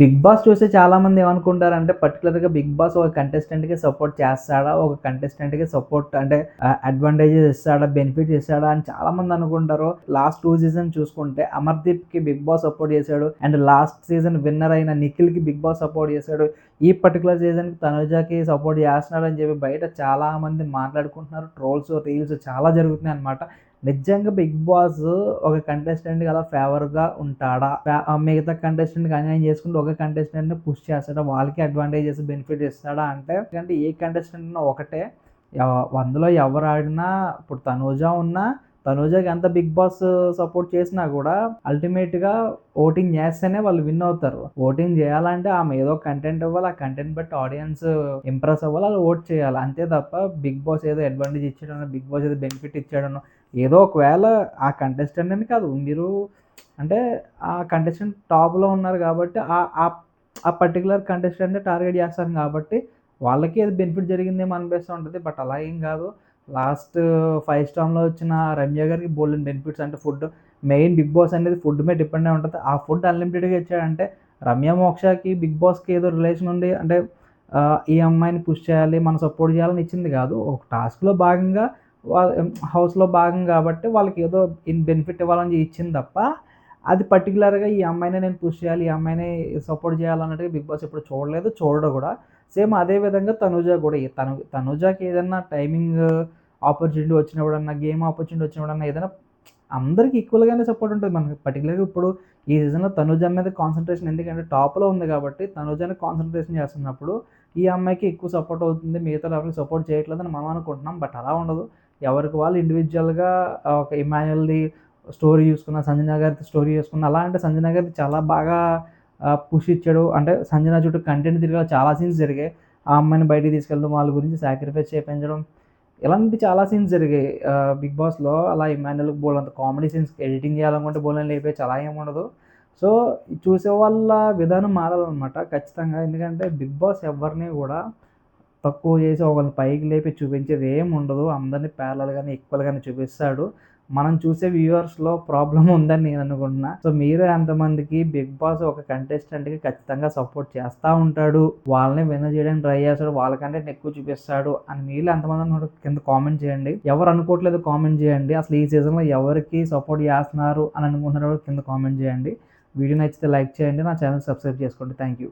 Big boss చూస్తే చాలామంది ఏమనుకుంటారు ఏమనుకుంటారంటే పర్టికులర్గా బిగ్ బాస్ ఒక కంటెస్టెంట్కి సపోర్ట్ చేస్తాడా? ఒక కంటెస్టెంట్కి సపోర్ట్ అంటే అడ్వాంటేజెస్ ఇస్తాడా? బెనిఫిట్స్ ఇస్తాడా? అని చాలామంది అనుకుంటారు. లాస్ట్ టూ సీజన్ చూసుకుంటే అమర్దీప్కి బిగ్ బాస్ సపోర్ట్ చేశాడు. అండ్ లాస్ట్ సీజన్ విన్నర్ అయిన నిఖిల్కి బిగ్ బాస్ సపోర్ట్ చేశాడు. ఈ పర్టికులర్ సీజన్కి తనుజాకి సపోర్ట్ చేస్తున్నాడు అని చెప్పి బయట చాలామంది మాట్లాడుకుంటున్నారు. ట్రోల్స్ రీల్స్ చాలా జరుగుతున్నాయి అనమాట నిజంగా బిగ్ బాస్ ఒక కంటెస్టెంట్ అలా ఫేవర్గా ఉంటాడా? ఆ మిగతా కంటెస్టెంట్కి అన్యాయం చేసుకుంటూ ఒక కంటెస్టెంట్ని పుష్ చేస్తాడా? వాళ్ళకి అడ్వాంటేజెస్ బెనిఫిట్ ఇస్తాడా అంటే ఎందుకంటే ఏ కంటెస్టెంట్ ఒకటే. వందలో ఎవరు ఆడినా ఇప్పుడు తనూజ ఉన్నా తనూజకి ఎంత బిగ్ బాస్ సపోర్ట్ చేసినా కూడా అల్టిమేట్గా ఓటింగ్ చేస్తేనే వాళ్ళు విన్ అవుతారు. ఓటింగ్ చేయాలంటే ఆమె ఏదో కంటెంట్ ఇవ్వాలి ఆ కంటెంట్ బట్టి ఆడియన్స్ ఇంప్రెస్ అవ్వాలి వాళ్ళు ఓట్ చేయాలి. అంతే తప్ప బిగ్ బాస్ ఏదో అడ్వాంటేజ్ ఇచ్చాడనో బిగ్ బాస్ ఏదో బెనిఫిట్ ఇచ్చాడనో ఏదో ఒకవేళ ఆ కంటెస్టెంట్ అని కాదు మీరు అంటే ఆ కంటెస్టెంట్ టాప్లో ఉన్నారు కాబట్టి ఆ ఆ- ఆ పర్టికులర్ కంటెస్టెంట్ టార్గెట్ చేస్తారు కాబట్టి వాళ్ళకి అది బెనిఫిట్ జరిగిందేమో అనిపిస్తూ ఉంటుంది బట్ అలా ఏం కాదు. లాస్ట్ ఫైవ్ స్టార్లో వచ్చిన రమ్య గారికి బోల్డెన్ బెనిఫిట్స్ అంటే ఫుడ్. మెయిన్ బిగ్ బాస్ అనేది ఫుడ్ మీద డిపెండ్ అయి ఉంటుంది. ఆ ఫుడ్ అన్లిమిటెడ్గా ఇచ్చాడంటే రమ్య మోక్షకి బిగ్ బాస్కి ఏదో రిలేషన్ ఉంది. అంటే ఈ అమ్మాయిని పుష్ చేయాలి మనం సపోర్ట్ చేయాలని ఇచ్చింది కాదు. ఒక టాస్క్లో భాగంగా వాళ్ళ హౌస్లో భాగం కాబట్టి వాళ్ళకి ఏదో ఇన్ బెనిఫిట్ ఇవ్వాలని ఇచ్చింది తప్ప అది పర్టికులర్గా ఈ అమ్మాయిని నేను పుష్ చేయాలి ఈ అమ్మాయిని సపోర్ట్ చేయాలన్నట్టుగా బిగ్ బాస్ ఎప్పుడు చూడలేదు చూడడం కూడా. సేమ్ అదే విధంగా తనుజ కూడా. ఈ తను తనుజకి ఏదైనా టైమింగ్ ఆపర్చునిటీ వచ్చినప్పుడన్నా గేమ్ ఆపర్చునిటీ వచ్చినప్పుడన్నా ఏదైనా అందరికి ఈక్వల్గానే సపోర్ట్ ఉంటుంది. మనకి పర్టికులర్గా ఇప్పుడు ఈ సీజన్లో తనుజ మీద కాన్సన్ట్రేషన్ ఎందుకంటే టాప్లో ఉంది కాబట్టి తనుజాని కాన్సన్ట్రేషన్ చేస్తున్నప్పుడు ఈ అమ్మాయికి ఎక్కువ సపోర్ట్ అవుతుంది. మిగతా ఎవరికి సపోర్ట్ చేయట్లేదని మనం అనుకుంటున్నాం. బట్ అలా ఉండదు. ఎవరికి వాళ్ళు ఇండివిజువల్గా ఒక ఇమాన్యుల్ది స్టోరీ చూసుకున్న సంజన గారి స్టోరీ చూసుకున్న అలా అంటే సంజన గారిది చాలా బాగా పుష్ ఇచ్చాడు. అంటే సంజన చుట్టూ కంటెంట్ తిరిగి చాలా సీన్స్ జరిగాయి. ఆ అమ్మాయిని బయటికి తీసుకెళ్ళడం వాళ్ళ గురించి సాక్రిఫైస్ చేయించడం ఇలాంటి చాలా సీన్స్ జరిగాయి. బిగ్ బాస్లో అలా ఇమాన్యుల్కి బోల్ అంత కామెడీ సీన్స్ ఎడిటింగ్ చేయాలనుకుంటే బోలని లేపే చాలా ఏమి ఉండదు. సో చూసే వాళ్ళ విధానం మారాలన్నమాట ఖచ్చితంగా. ఎందుకంటే బిగ్ బాస్ ఎవరిని కూడా తక్కువ చేసి ఒకరిని పైకి లేపి చూపించేది ఏమి ఉండదు. అందరినీ ప్యారల్ కానీ ఈక్వల్ కానీ చూపిస్తాడు. మనం చూసే వ్యూవర్స్లో ప్రాబ్లం ఉందని నేను అనుకుంటున్నా. సో మీరు ఎంతమందికి బిగ్ బాస్ ఒక కంటెస్టెంట్కి ఖచ్చితంగా సపోర్ట్ చేస్తూ ఉంటాడు వాళ్ళని విన్ చేయడానికి ట్రై చేస్తాడు వాళ్ళకంటే ఎక్కువ చూపిస్తాడు అని మీరు ఎంతమంది అనుకుంటారు కింద కామెంట్ చేయండి. ఎవరు అనుకోవట్లేదు కామెంట్ చేయండి. అసలు ఈ సీజన్లో ఎవరికి సపోర్ట్ చేస్తున్నారు అని అనుకుంటున్నారు కింద కామెంట్ చేయండి. వీడియో నచ్చితే లైక్ చేయండి నా ఛానల్ సబ్స్క్రైబ్ చేసుకోండి. Thank you